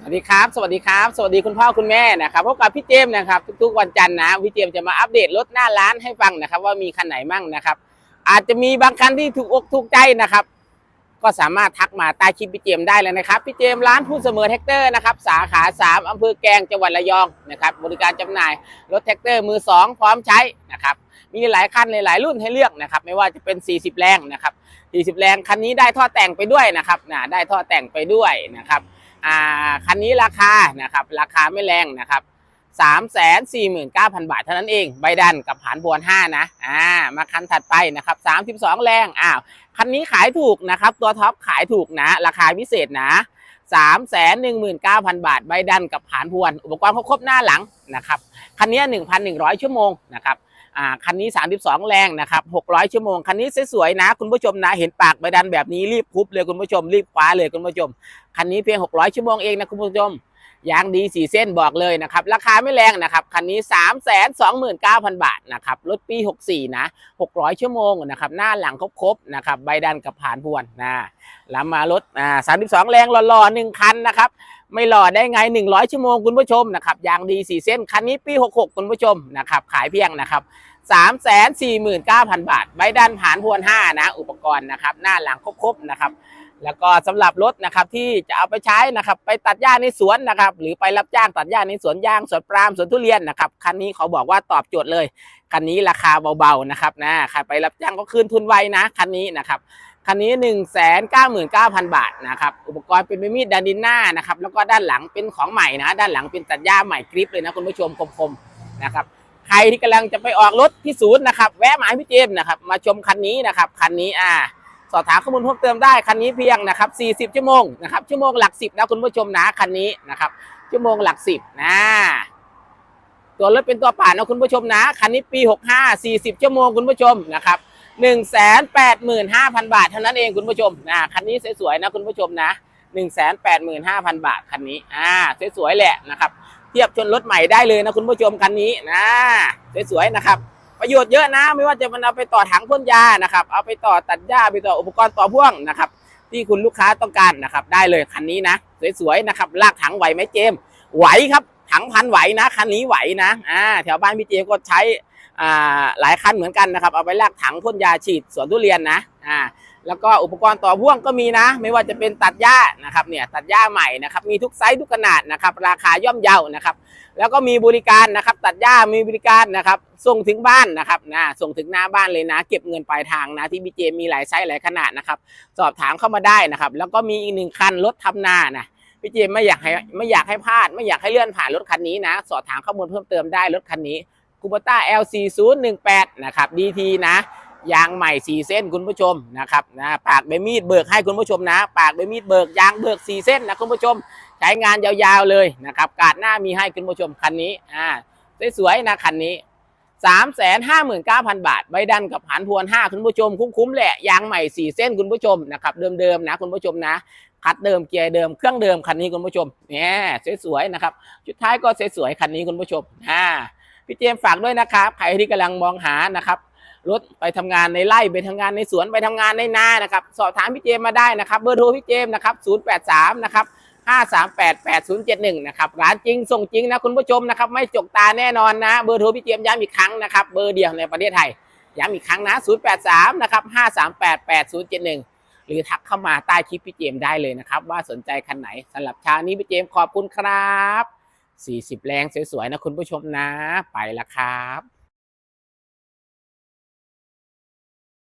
สวัสดีครับ สวัสดีครับ สวัสดีคุณพ่อคุณแม่นะครับพบกับพี่เจมส์นะครับทุกๆวันจันทร์นะพี่เจมส์จะมาอัปเดตรถหน้าร้านให้ฟังนะครับ ว่ามีคันไหนมั่งนะครับ อาจจะมีบางคันที่ถูกอกถูกใจนะครับ ก็สามารถทักมาใต้คลิปพี่เจมส์ได้เลยนะครับพี่เจมส์ร้านผู้เสมอแท็กเตอร์นะครับสาขา 3อำเภอแกงจังหวัดระยองนะครับบริการจำหน่ายรถแท็กเตอร์มือ 2 พร้อมใช้นะครับมีหลายคันหลายรุ่นให้เลือกนะครับไม่ว่าจะเป็น 40 แรงนะครับ 40 แรงคันนี้ได้ท่อแต่งไปด้วยนะครับนะได้ท่อแต่งไปด้วยนะครับ อ่าคันนี้ราคานะครับราคาไม่แรงนะครับสามแสนสี่หมื่นเก้าพันบาทเท่านั้นเอง ใบดันกับผานบวนห้านะอ่ามาคันถัดไปนะครับสามสิบสองแรงอ้าวคันนี้ขายถูกนะครับ ตัวท็อปขายถูกนะ ราคาพิเศษนะสามแสนหนึ่งหมื่นเก้าพันบาท ใบดันกับผานพวน อุปกรณ์ครบหน้าหลังนะครับ คันนี้หนึ่งพันหนึ่งร้อยชั่วโมงนะครับ อ่าคันนี้ 32 แรงนะครับ 600 ชั่วโมง คันนี้สวยๆนะ คุณผู้ชมนะ เห็นปากใบดันแบบนี้รีบพุบเลยคุณผู้ชม รีบคว้าเลยคุณผู้ชม คันนี้เพียง 600 ชั่วโมงเองนะคุณผู้ชม ยางดีสีเส้นบอกเลยนะครับ ราคาไม่แรงนะครับ คันนี้ 3 2 9 0 0 0 บาทนะครับ รถปี 64 นะ 600 ชั่วโมงนะครับ หน้าหลังครบๆนะครับ ใบดันกับผ่านพวนนะแล้วมารถอ่า32 แรงหล่อๆหนึ่งคันนะครับ ไม่หล่อได้ไง 100 ชั่วโมงคุณผู้ชมนะครับยางดีสีเส้น คันนี้ปี 66 คุณผู้ชมนะครับขายเพียงนะครับ 3 4 9 0 0 0 บาท ใบดันผ่านพวน 5 นะ อุปกรณ์นะครับ หน้าหลังครบๆนะครับ แล้วก็สำหรับรถนะครับที่จะเอาไปใช้นะครับ ไปตัดหญ้าในสวนนะครับ หรือไปรับจ้างตัดหญ้าในสวนยางสวนปาล์มสวนทุเรียนนะครับคันนี้เขาบอกว่าตอบโจทย์เลยคันนี้ราคาเบาๆนะครับนะใครไปรับจ้างก็คืนทุนไวนะคันนี้นะครับคันนี้ 1 9 9 0 0 0 บาทนะครับอุปกรณ์เป็นมีดดันดินหน้านะครับแล้วก็ด้านหลังเป็นของใหม่นะ ด้านหลังเป็นตัดหญ้าใหม่กริปเลยนะคุณผู้ชมคมๆนะครับใครที่กำลังจะไปออกรถที่ศูนย์นะครับ แวะมาให้พี่เจมส์นะครับ มาชมคันนี้นะครับคันนี้อ่า สอบถามข้อมูลเพิ่มเติมได้คันนี้เพียงนะครับ 40 ชั่วโมงนะครับชั่วโมงหลัก 10 นะคุณผู้ชมนะคันนี้นะครับชั่วโมงหลัก 10 นะตัวรถเป็นตัวป่านนะคุณผู้ชมนะคันนี้ปี 65 40 ชั่วโมงคุณผู้ชมนะครับ185,000 บาทเท่านั้นเองคุณผู้ชมนะคันนี้สวยๆนะคุณผู้ชมนะ185,000 บาทคันนี้อ่าสวยๆแหละนะครับ เทียบชนรถใหม่ได้เลยนะคุณผู้ชมคันนี้นะสวยๆนะครับ ประโยชน์เยอะนะ ไม่ว่าจะมันเอาไปต่อถังพ่นยานะครับ เอาไปต่อตัดหญ้าไปต่ออุปกรณ์ต่อพ่วงนะครับ ที่คุณลูกค้าต้องการนะครับ ได้เลยคันนี้นะ สวยๆนะครับลากถังไหวไหมเจมส์ไหวครับถังพันไหวนะคันนี้ไหวนะอ่าแถวบ้านพี่เจมส์ก็ใช้อ่าหลายคันเหมือนกันนะครับ เอาไปลากถังพ่นยาฉีดสวนทุเรียนนะ อ่าแล้วก็อุปกรณ์ต่อพ่วงก็มีนะ ไม่ว่าจะเป็นตัดหญ้านะครับเนี่ยตัดหญ้าใหม่นะครับมีทุกไซส์ทุกขนาดนะครับราคาย่อมเยานะครับแล้วก็มีบริการนะครับตัดหญ้ามีบริการนะครับส่งถึงบ้านนะครับนะส่งถึงหน้าบ้านเลยนะ เก็บเงินปลายทางนะที่บีเจมีหลายไซส์หลายขนาดนะครับสอบถามเข้ามาได้นะครับแล้วก็มีอีกหนึ่งคันรถทำนานะพี่เจไม่อยากให้ไม่อยากให้พลาด ไม่อยากให้เลื่อนผ่านรถคันนี้นะ สอบถามข้อมูลเพิ่มเติมได้รถคันนี้คูปต้า L4018 นะครับ DT นะ ยางใหม่4เส้นคุณผู้ชมนะครับนะปากใบมีดเบิกให้คุณผู้ชมนะ ปากใบมีดเบิกยางเบิก4เส้นนะคุณผู้ชมใช้งานยาวๆเลยนะครับกาดหน้ามีให้คุณผู้ชมคันนี้อ่าสวยๆนะคันนี้3 5 9 0 0 0บาท ใบดันกับหันพวน5คุณผู้ชม คุ้มๆแหละยางใหม่4เส้นคุณผู้ชมนะครับเดิมๆนะคุณผู้ชมนะ คัดเดิมเกียร์เดิมเครื่องเดิมคันนี้คุณผู้ชมเนี่ยสวยๆนะครับชุดท้ายก็สวยๆคันนี้คุณผู้ชมอ่าพี่เจมฝากด้วยนะครับใครที่กำลังมองหานะครับ รถไปทำงานในไร่ไปทำงานในสวนไปทำงานในนานะครับ สอบถามพี่เจมมาได้นะครับเบอร์โทรพี่เจมนะครับ083นะครับ538 8071นะครับร้านจริงส่งจริงนะคุณผู้ชมนะครับไม่จกตาแน่นอนนะ เบอร์โทรพี่เจมย้ำอีกครั้งนะครับเบอร์เดียวในประเทศไทยย้ำอีกครั้งนะ083นะครับ538 8071 หรือทักเข้ามาใต้คลิปพี่เจมได้เลยนะครับ ว่าสนใจคันไหนสำหรับเช้านี้พี่เจมขอบคุณครับ 40 แรงสวยๆนะคุณผู้ชมนะไปละครับ